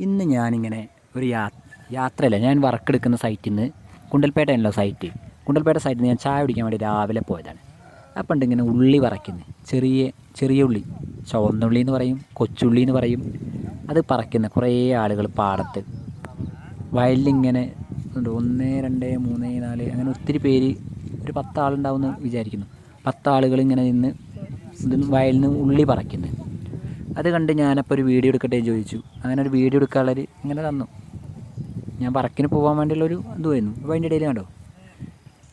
ഇന്ന് ഞാനിങ്ങനെ ഒരു യാ യാത്രയല്ല ഞാൻ വർക്ക് എടുക്കുന്ന സൈറ്റിൽ നിന്ന് കുണ്ടൽപേട്ടയാണല്ലോ സൈറ്റ്. കുണ്ടൽപേട്ട സൈറ്റിൽ നിന്ന് ഞാൻ ചായ കുടിക്കാൻ വേണ്ടി രാവിലെ പോയതാണ്. അപ്പം ഉണ്ട് ഇങ്ങനെ ഉള്ളി പറക്കുന്നത് ചെറിയ ചെറിയ ഉള്ളി. ചുവന്നുള്ളി എന്ന് പറയും കൊച്ചുള്ളി എന്ന് പറയും. അത് പറക്കുന്ന കുറേ ആളുകൾ പാടത്ത്. വയലിലിങ്ങനെ ഉണ്ട് ഒന്ന് രണ്ട് മൂന്ന് നാല് അങ്ങനെ ഒത്തിരി പേര് ഒരു പത്താളുണ്ടാവുമെന്ന് വിചാരിക്കുന്നു. പത്താളുകൾ ഇങ്ങനെ നിന്ന് ഇത് വയലിൽ നിന്ന് ഉള്ളി പറക്കുന്നു. അത് കണ്ട് ഞാനപ്പോൾ ഒരു വീഡിയോ എടുക്കട്ടെ ചോദിച്ചു. അങ്ങനെ ഒരു വീഡിയോ എടുക്കാനുള്ളവർ ഇങ്ങനെ തന്നു. ഞാൻ പറക്കിന് പോകാൻ വേണ്ടിയുള്ളൊരു ഇതുമായിരുന്നു അപ്പോൾ അതിന്റെ ഇടയിൽ കണ്ടോ?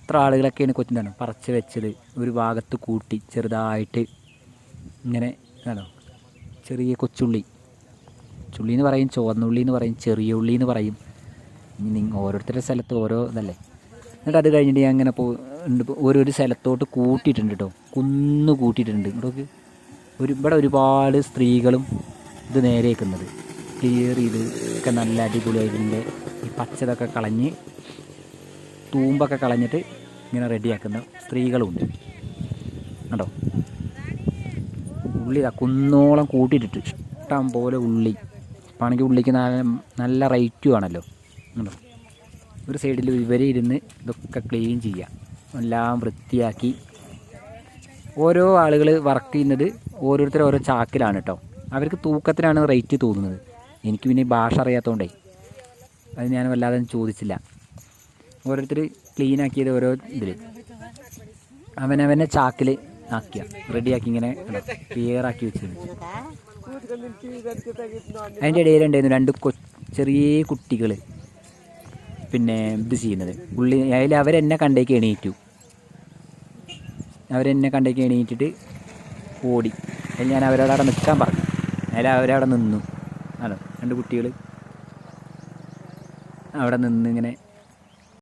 ഇത്ര ആളുകളൊക്കെയാണ് കൊച്ചിന്റെയാണ് പറച്ച് വെച്ചത്. ഒരു ഭാഗത്ത് കൂട്ടി ചെറുതായിട്ട് ഇങ്ങനെ കണ്ടോ? ചെറിയ കൊച്ചുള്ളി. ചുള്ളി എന്ന് പറയും ചുവന്നുള്ളി എന്ന് പറയും ചെറിയ ഉള്ളി എന്ന് പറയും. ഇനി ഓരോരുത്തരുടെ സ്ഥലത്ത് ഓരോ ഇതല്ലേ? എന്നിട്ട് അത് കഴിഞ്ഞിട്ട് ഞാൻ അങ്ങനെ പോ ഉണ്ട് ഓരോരു സ്ഥലത്തോട്ട് കൂട്ടിയിട്ടുണ്ട് കേട്ടോ. കുന്ന് കൂട്ടിയിട്ടുണ്ട്. ഇങ്ങോട്ട് ഒരു ഇവിടെ ഒരുപാട് സ്ത്രീകളും ഇത് നേരേക്കുന്നത് ക്ലിയർ ചെയ്ത് ഒക്കെ നല്ല അടിപൊളിയായിട്ടുണ്ട്. ഈ പച്ചതൊക്കെ കളഞ്ഞ് തൂമ്പൊക്കെ കളഞ്ഞിട്ട് ഇങ്ങനെ റെഡിയാക്കുന്ന സ്ത്രീകളുമുണ്ട് കണ്ടോ? ഉള്ളി കുന്നോളം കൂട്ടിയിട്ടിട്ട് ഇഷ്ടം പോലെ ഉള്ളി. അപ്പോൾ ആണെങ്കിൽ ഉള്ളിക്ക് നല്ല നല്ല റേറ്റും ആണല്ലോ കണ്ടോ? ഒരു സൈഡിൽ ഇവരെ ഇരുന്ന് ഇതൊക്കെ ക്ലീൻ ചെയ്യുക എല്ലാം വൃത്തിയാക്കി ഓരോ ആളുകൾ വർക്ക് ചെയ്യുന്നത് ഓരോരുത്തർ ഓരോ ചാക്കിലാണ് കേട്ടോ അവർക്ക് തൂക്കത്തിനാണ് റേറ്റ് തോന്നുന്നത്. എനിക്ക് പിന്നെ ഭാഷ അറിയാത്തതുകൊണ്ടേ അത് ഞാൻ വല്ലാതെ ചോദിച്ചില്ല. ഓരോരുത്തർ ക്ലീൻ ആക്കിയത് ഓരോ ഇതിൽ അവനവനെ ചാക്കിൽ ആക്കിയ. റെഡിയാക്കി ഇങ്ങനെ ക്ലിയറാക്കി വെച്ചിരുന്നു. അതിന്റെ ഇടയിലുണ്ടായിരുന്നു രണ്ട് കൊ ചെറിയ കുട്ടികൾ പിന്നെ ഇത് ചെയ്യുന്നത്. ഉള്ളി അതിൽ അവരെന്നെ കണ്ടേക്ക് എണീറ്റു. അവരെന്നെ കണ്ടേക്ക് എണീറ്റിട്ട് ഓടി. അതിൽ ഞാൻ അവരോട് അവിടെ നിൽക്കാൻ പറഞ്ഞു. അതിൽ അവരവിടെ നിന്നു. അതോ രണ്ട് കുട്ടികൾ അവിടെ നിന്ന് ഇങ്ങനെ